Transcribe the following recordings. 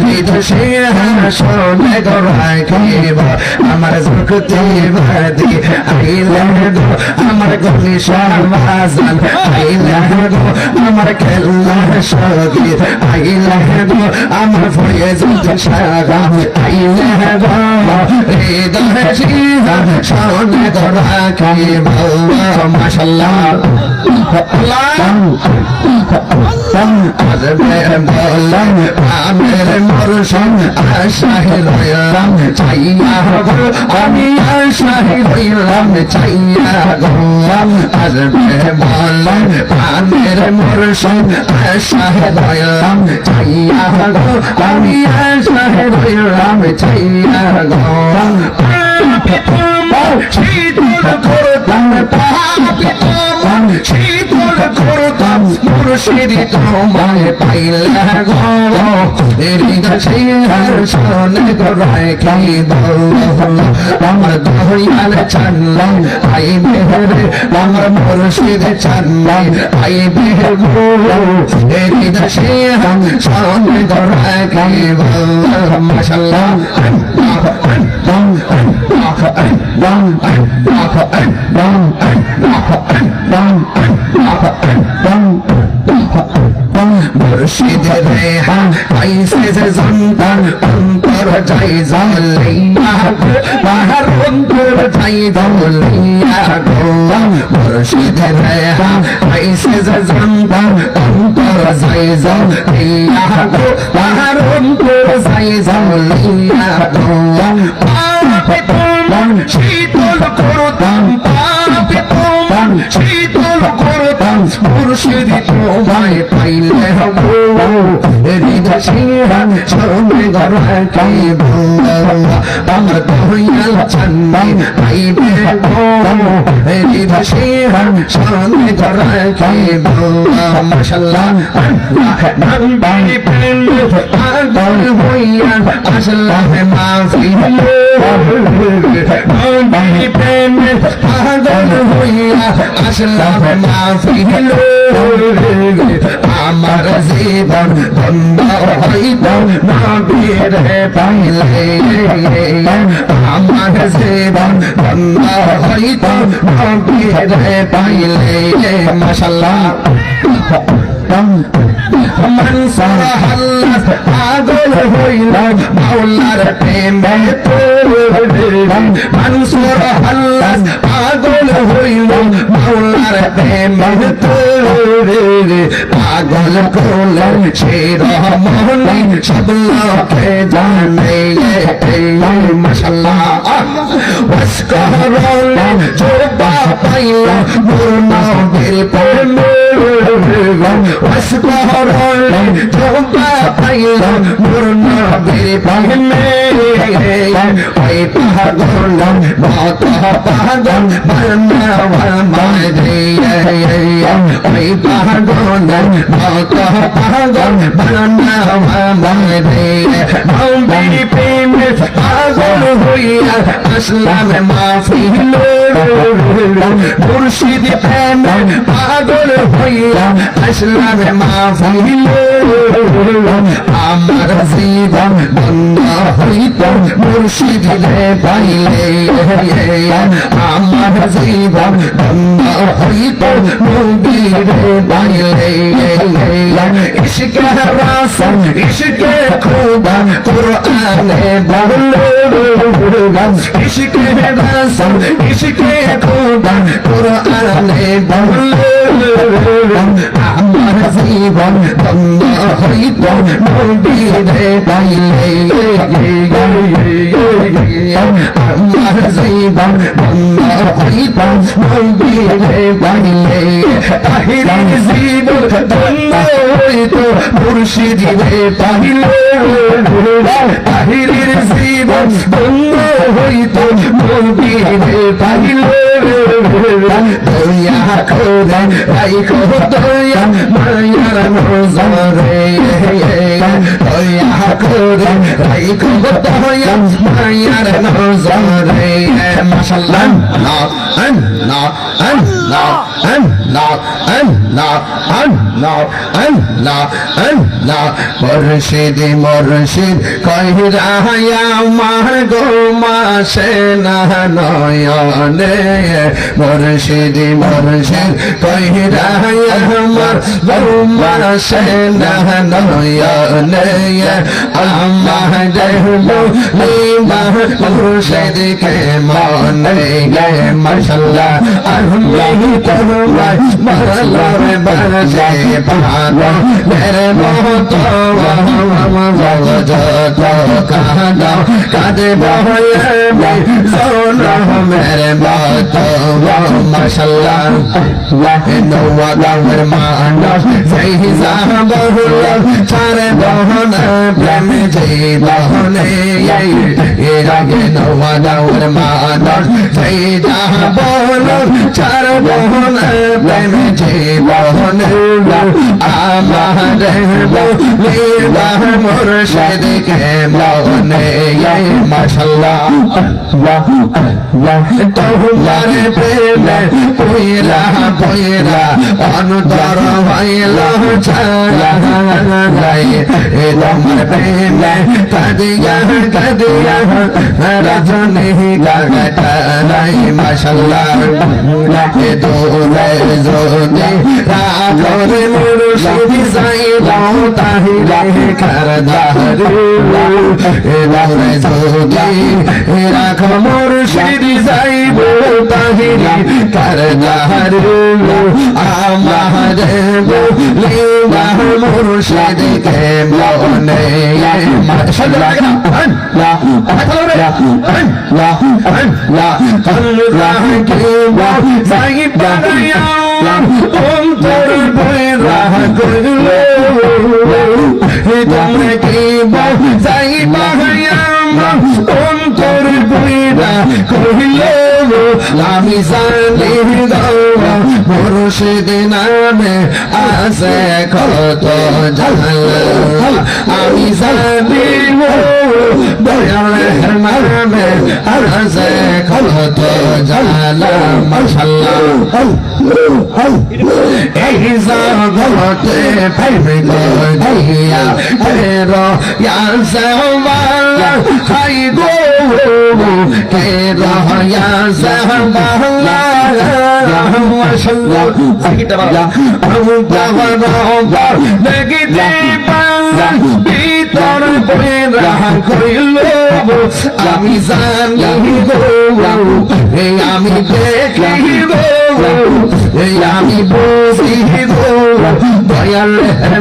হৃদয় শোনে গো রাখিব আমার জগতে বাদি আইলে গো আমার গলি সমাজান আইলে গো আমার খেলা সগি আইলে গো আমার ভয়ে যত সাগা আইলে গো মাশাল্লাহ মরসম আশাহে রইলাম চাইয়া গো আমি আশাহে রইলাম চাইয়া গো আসবে বললাম আমের মরসম আশাহে রইলাম চাইয়া গো আমি আশাহে রইলাম চাইয়া গো শীতল করতাম শীতল করতাম মুর্শিদি তোমায় পাইলে গো হৃদয় শোনে গড়ায় কি আমার দয়াল চান্লাই আই মেহরে আমার মুর্শিদ চান্লাই আই মেহর গো হৃদয় শোনে গড়ায় কি মাশাল্লাহ মুর্শিদের রেহা আইসে যে জানতাম অন্তর যাই জানলাইয়া গো বাহার শীতল করতাম তোমার শীতল করতাম মুর্শিদি তোমায় পাইলে হৃদয় সিংহান শরণে আমার দয়াল চান্দাই পাইবে হৃদয় শরণে গড়াকে মাশাল্লাহ নবী পাগল হইয়া আসলাম মাফি নবী প্রেম পাগল হইয়া আসলাম আমার জীবন বন্ধ হইত নবীর পাইলে আমার জীবন বন্ধ হইত নবীর পাইলে মাশাল্লাহ আল্লাহ পাগল হইল মাওলার প্রেমে মনসর আল্লাহ পাগল হইল মাওলার প্রেমে পাগল করলেন সে রহমনি সব লোকে জানে মশাল্লাহ ওয়াসকারলেন জোবা পাইল নূর নবীর প্রেমে ওয়াসকারলেন জোবা পাইল নূর নবীর প্রেমে ওই পাগল মত পাগল বর্ণা মাঝে ওই পাগল মত পাগল বর্ণা মাঝে নবীর প্রেমে পাগল হইয়া আসলাম মাফি মুর্শিদ প্রেম পাগল হইয়া আসলাম মাফি আমার জীবন বন্ধ হইত মুর্শিদ রে পাইলে। আমার জীবন বন্ধ হইত নবীরে পাইলে। ইশকে রাসন ইশকে খুদা কুরআনে বলল ইশকে রাসন ইশকে খুদা কুরআনে বলল আমার জীবন বন্ধ হইত নবীরে পাইলে আমার জীবন বন্ধ হইত নবীরে পাইলে তাহির জীবন বন্ধ হইত বন্ধ হইত নবীরে পাইলে দয়া করে রাইখো দয়া মায়া আমার নজরে দয়া করে রাইখো দয়া মায়ার নজরে মাশাআল্লাহ না আন না আন না আন না আন না আন গো মাসে না মুর্শিদ মুর্শিদ, কহিরা আমার গো মাসে নয়নে আমার দেহলো নিমা মুর্শিদ মনে গে, মাশাল্লাহ আমি তোমায় ভালো বাসে পাগল মেরে মত শোন মেরে মত মাশাল্লাহ নোয়া গাওয়ের মানুষ সেই বহুল, সারে বহন, প্রেম জীবনে এর আগে নোয়া গাওয়ের মানুষ সেই বহন চার বহন, প্রেম জীবনে আমার নির্বাহ মুর্শিদ কে মনে মাশাল্লাহ। তোমার প্রেমে পয়রা পয়রা অন্তর হইল ছাড়া এ তোমার প্রেমে কাদিয়া কাদিয়া রজনী গাগটাই মাশাল্লাহ এ দোরে জোদে রাখরে মুর্শিদ সাইব তাহিরে করদার জোদে রাখ মুর্শিদ সাইব তাহিরে করদার আমার লিবা মুর্শিদ কে মনে বানায়া অন্তর বয়রা করল তোমরা কি সাইব বানায়া অন্তর বইরা কহিল আমি জানি গাওয়া মুর্শিদ নামে আছে কত জাল আমি জানি দয়ালের নামে আছে কত জাল মাশাল্লাহ এই জগতে প্রেম গদিয়া তেরো ইয়াসবাল খাই গো ইয়াসবাল মাশাল্লাহ জিকিরটা বাবা আমি বাবা দেখিতে পাল্লাম আমি জানি এই আমি দেখি এই আমি বসি দয়াল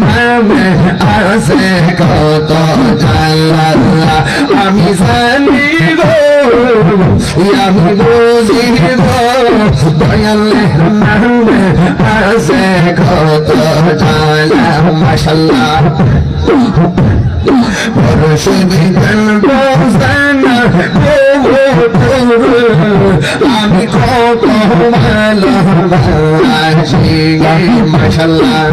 নামে আসে কত আমি জানি গো মাশাল্লাহ আমি কত ভালোবাসি মাশাল্লাহ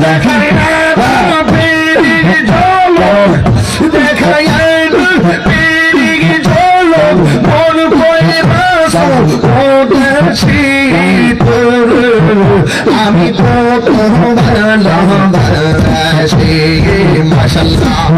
দেখাই না আমি কত ভালোবাসি মাশাল্লাহ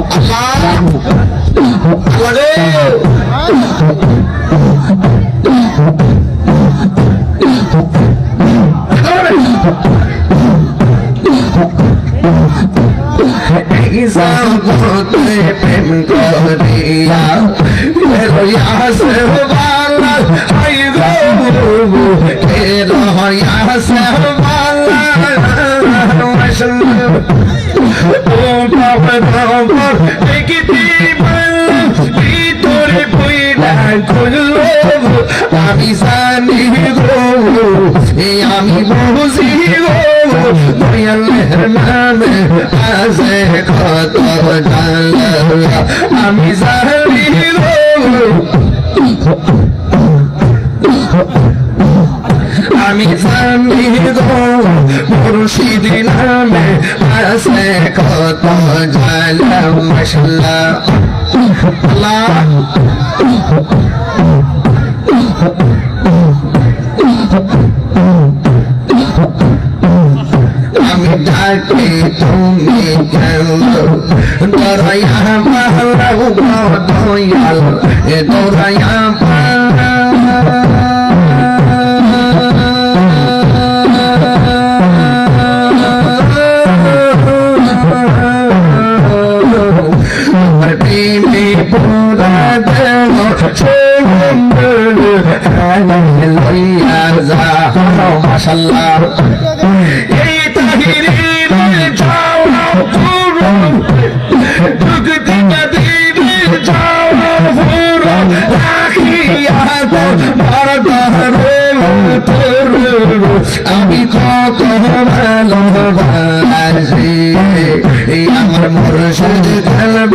প্রেম করিয়া বালা হাই গো। কে রইয়া সে বালা ও বাবা বাবা দেখিতে পাল্লা ভিতরে বইলা খুললো আমি জানি গো আমি বুঝি গো। দয়ালের নামে আছে কত জানলা আমি জানি গো। জানি গো মুর্শিদ নামে আছে কত মাশাল্লাহ আল্লাহ আমি ডাকি তুমি কেন মাশাল্লাহ এই তাহিরের যাওয়া পুরো ঢুকতে দিবে যাওয়া পুরো রাখিয়া তো বারদারে তোর আমি কত ভালোবাসি। আমার মুর্শিদ খেলব।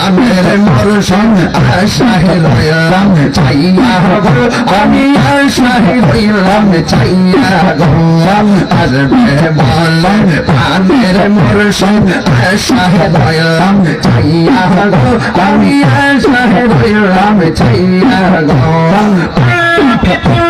আমের মরসম আশাহে রইলাম চাইয়া গো আমি আশাহে রইলাম চাইয়া গো আসবে বললাম আমের মরসম আশাহে রইলাম চাইয়া গো আমি আশাহে রইলাম চাইয়া গো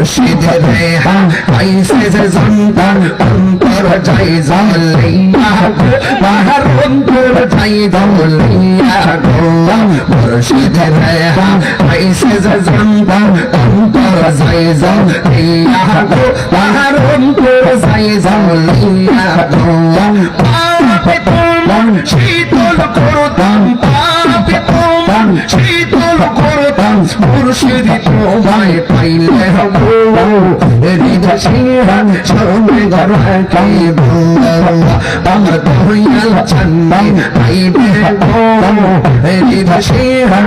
মুর্শিদের রেহা আইসে যে সন্তান অন্তর যাই জলিয়া বাহার অন্তর যাই জলিয়া গো মুর্শিদের রেহা আইসে যে সন্তান অন্তর গো গো শীতল করতাম শীতল করতাম মুর্শিদি তোমায় পাইলে সিংহান শোনে ঘর হাকিব আমার দয়াল চান্দি পাইবে গো হৃদয় সিংহান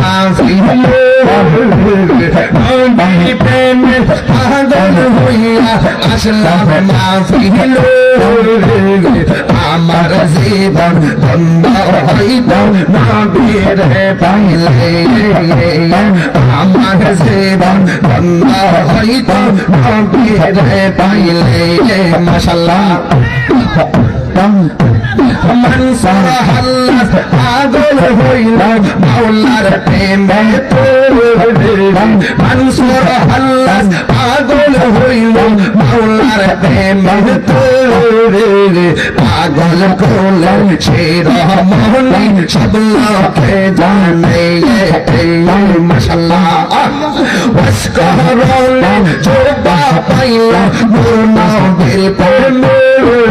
মাফি মাফি আমার জীবন বন্ধ হইত নবীর পাইলে আমার জীবন বন্ধ হইত নবীর পাইলে মাশাল্লাহ মনসুর আল্লাহ পাগল হইল মাওলার প্রেমে তোর মানসুর হাল্লাস পাগল হইল মাওলার প্রেমে পাগল করলে সে রহমনি সব লোকে জানে মশাল্লাহ প্রেমে ওয়াসকরলে জোবা পাইলা নূর নবীর প্রেমে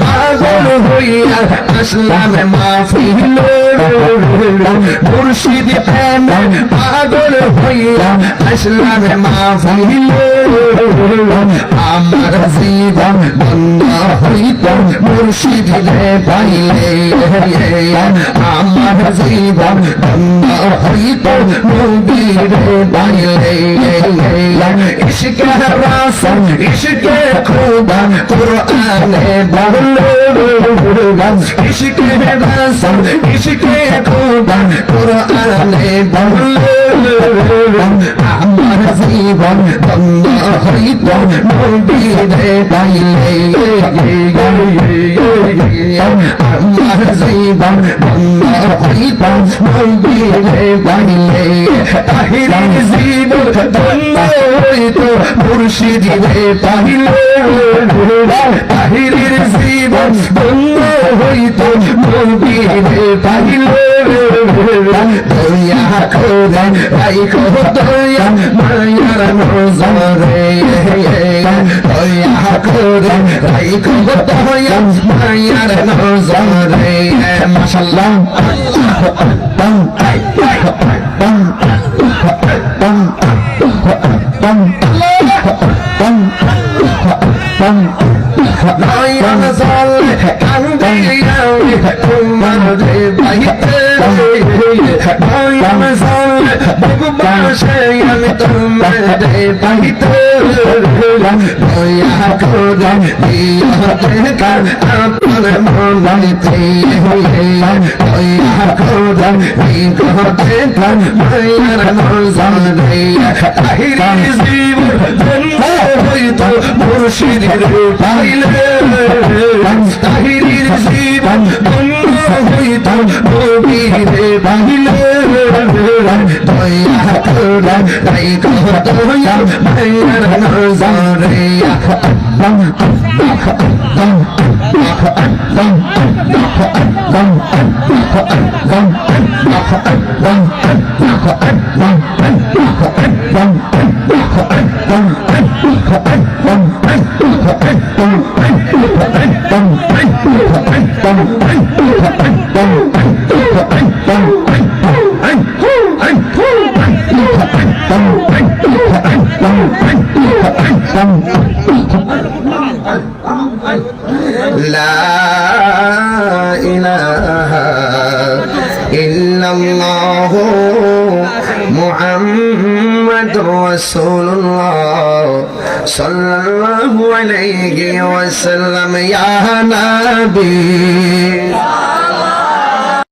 পাগল হইয়া আসলাম মাফি মুর্শিদ প্রেমে পাগল হইয়া আসলাম মাফি আমার জীবন বন্ধ হইত মুর্শিদ রে পাইলে আমার জীবন বন্ধ হইত নবীরে পাইলে ইশকে রাসন ইশকে খুদা কুরআনে বলল ইশকে রাসন ইশকে খুদা কুরআনে বলল আমার জীবন বন্ধ হইত নবীরে পাইলে আমার জীবন বন্ধ হইত পাইলে জীবন বন্ধ হইত মুর্শিদিরে পাইলে তাহিরের জীবন বন্ধ হইত নবীরে পাইলে দয়া করে রাইখো দয়া, মায়ার নজরে। দয়া করে রাইখো দয়া, মায়ার নজরে। মাশাল্লাহ বাম বাম বাম বাম বাম বাম নয়ন জল কান্দে তোমার বাইতে নয়ন জল বাসে আমি তোমার বাইতে দয়া করে দিয়তে কার আপনার মনাইতে দয়া করে দিয়তে কার মায়ার নজরে আহির জীবন বন্ধ হইতো মুর্শিদের পাইলে তাহিরির জীবন বন্ধ হইত নবীরে পাইলে দয়া করে তাই কহ দয়া মায়ের নজরে বম বম বম বম বম لا إله إلا الله محمد رسول الله. صلى الله عليه وسلم. يا نبي.